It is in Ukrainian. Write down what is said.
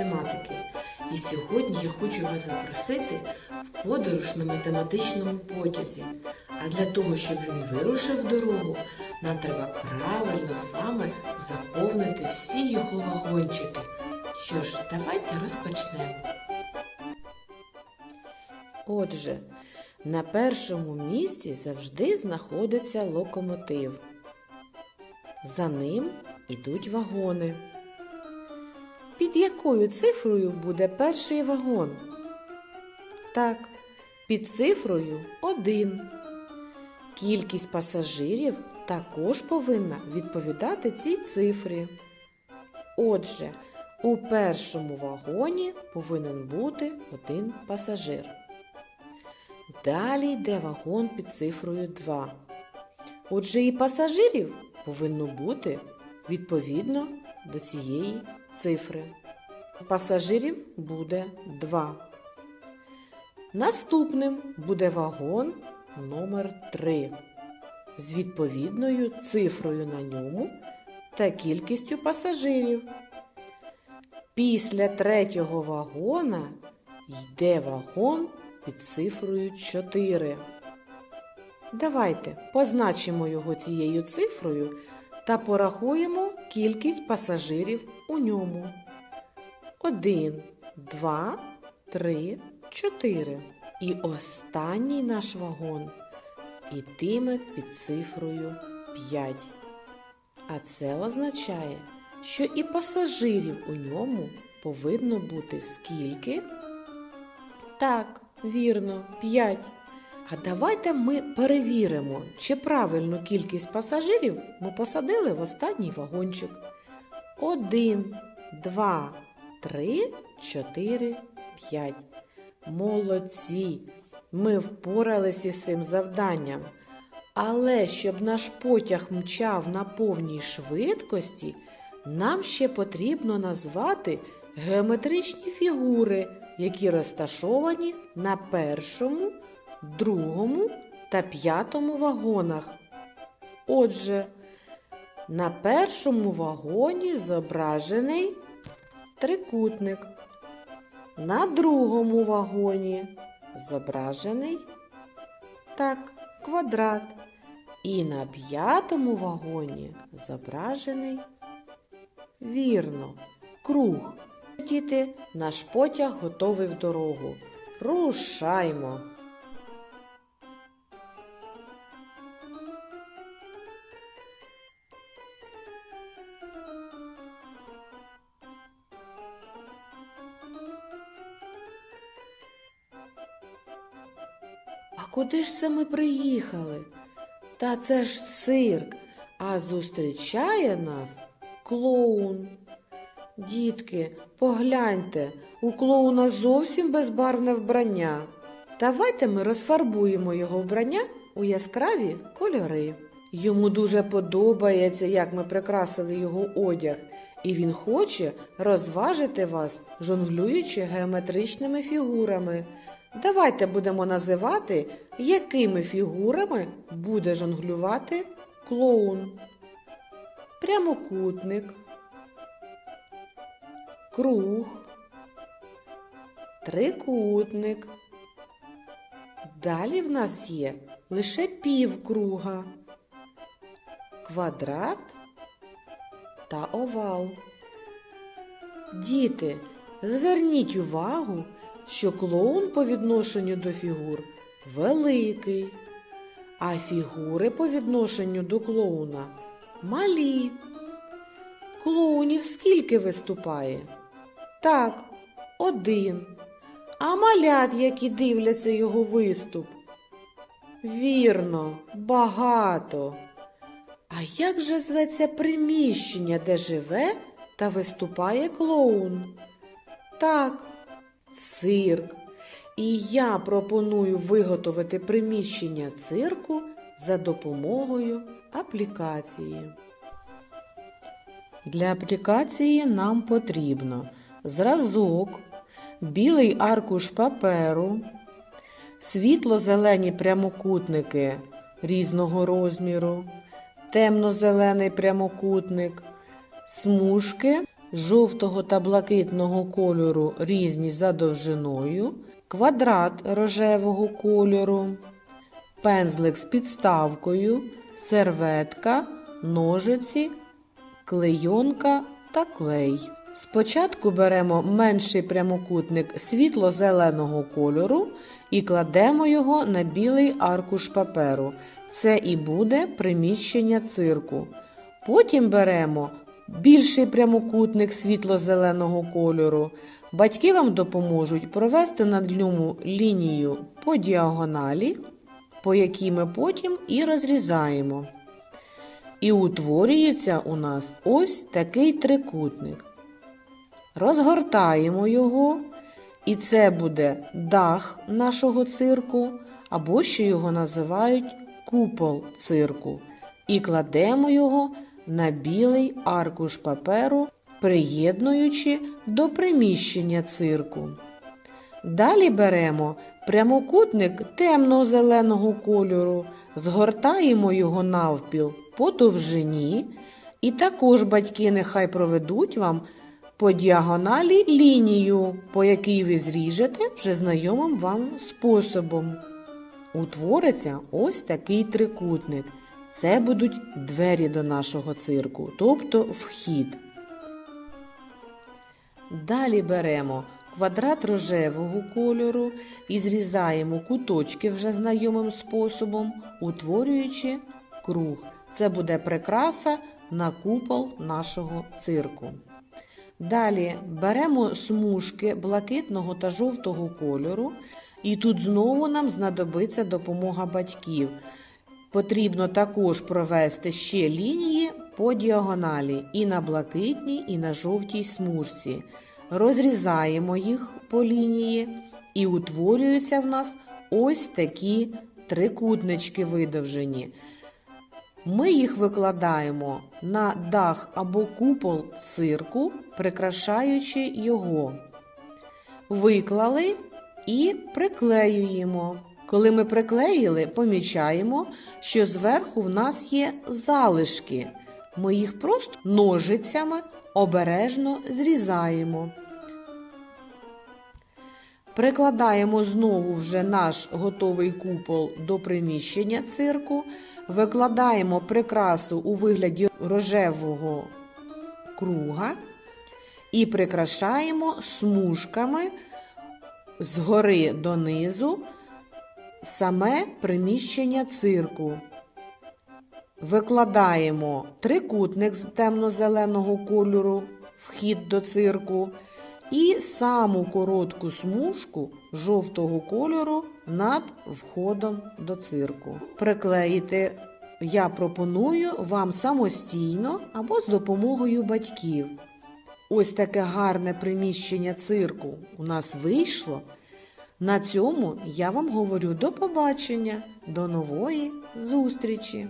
математики. І сьогодні я хочу вас запросити в подорож на математичному потязі. А для того, щоб він вирушив дорогу, нам треба правильно з вами заповнити всі його вагончики. Що ж, давайте розпочнемо. Отже, на першому місці завжди знаходиться локомотив. За ним ідуть вагони. Під якою цифрою буде перший вагон? Так, під цифрою 1. Кількість пасажирів також повинна відповідати цій цифрі. Отже, у першому вагоні повинен бути один пасажир. Далі йде вагон під цифрою 2. Отже, і пасажирів повинно бути відповідно до цієї цифри. Пасажирів буде 2. Наступним буде вагон номер 3 з відповідною цифрою на ньому та кількістю пасажирів. Після третього вагона йде вагон під цифрою 4. Давайте позначимо його цією цифрою та порахуємо кількість пасажирів у ньому. 1, 2, 3, 4. І останній наш вагон ітиме під цифрою 5. А це означає, що і пасажирів у ньому повинно бути скільки? Так, вірно, 5. А давайте ми перевіримо, чи правильну кількість пасажирів ми посадили в останній вагончик. 1, 2, 3, 4, 5. Молодці! Ми впоралися із цим завданням. Але щоб наш потяг мчав на повній швидкості, нам ще потрібно назвати геометричні фігури, які розташовані на першому, другому та п'ятому вагонах. Отже, на першому вагоні зображений трикутник. На другому вагоні зображений так, квадрат. І на п'ятому вагоні зображений вірно, круг. Діти, наш потяг готовий в дорогу. Рушаймо. Куди ж це ми приїхали? Та це ж цирк, а зустрічає нас клоун. Дітки, погляньте, у клоуна зовсім безбарвне вбрання. Давайте ми розфарбуємо його вбрання у яскраві кольори. Йому дуже подобається, як ми прикрасили його одяг, і він хоче розважити вас, жонглюючи геометричними фігурами. Давайте будемо називати, якими фігурами буде жонглювати клоун. Прямокутник, круг, трикутник. Далі в нас є лише півкруга, квадрат та овал. Діти, зверніть увагу, що клоун по відношенню до фігур великий, а фігури по відношенню до клоуна малі. Клоунів скільки виступає? Так, один. А малят, які дивляться його виступ? Вірно, багато. А як же зветься приміщення, де живе та виступає клоун? Так, цирк. І я пропоную виготовити приміщення цирку за допомогою аплікації. Для аплікації нам потрібно зразок, білий аркуш паперу, світло-зелені прямокутники різного розміру, темно-зелений прямокутник, смужки жовтого та блакитного кольору різні за довжиною, квадрат рожевого кольору, пензлик з підставкою, серветка, ножиці, клейонка та клей. Спочатку беремо менший прямокутник світло-зеленого кольору і кладемо його на білий аркуш паперу. Це і буде приміщення цирку. Потім беремо більший прямокутник світло-зеленого кольору. Батьки вам допоможуть провести над ньому лінію по діагоналі, по якій ми потім і розрізаємо. І утворюється у нас ось такий трикутник. Розгортаємо його, і це буде дах нашого цирку, або ще його називають купол цирку. І кладемо його на білий аркуш паперу, приєднуючи до приміщення цирку. Далі беремо прямокутник темно-зеленого кольору, згортаємо його навпіл по довжині, і також батьки нехай проведуть вам по діагоналі лінію, по якій ви зріжете вже знайомим вам способом. Утвориться ось такий трикутник. Це будуть двері до нашого цирку, тобто вхід. Далі беремо квадрат рожевого кольору і зрізаємо куточки вже знайомим способом, утворюючи круг. Це буде прикраса на купол нашого цирку. Далі беремо смужки блакитного та жовтого кольору, і тут знову нам знадобиться допомога батьків. Потрібно також провести ще лінії по діагоналі і на блакитній, і на жовтій смужці. Розрізаємо їх по лінії, і утворюються в нас ось такі трикутнички видовжені. Ми їх викладаємо на дах або купол цирку, прикрашаючи його. Виклали і приклеюємо. Коли ми приклеїли, помічаємо, що зверху в нас є залишки. Ми їх просто ножицями обережно зрізаємо. Прикладаємо знову вже наш готовий купол до приміщення цирку, викладаємо прикрасу у вигляді рожевого круга і прикрашаємо смужками згори донизу саме приміщення цирку. Викладаємо трикутник з темно-зеленого кольору, вхід до цирку, і саму коротку смужку жовтого кольору над входом до цирку. Приклеїти я пропоную вам самостійно або з допомогою батьків. Ось таке гарне приміщення цирку у нас вийшло. На цьому я вам говорю до побачення, до нової зустрічі!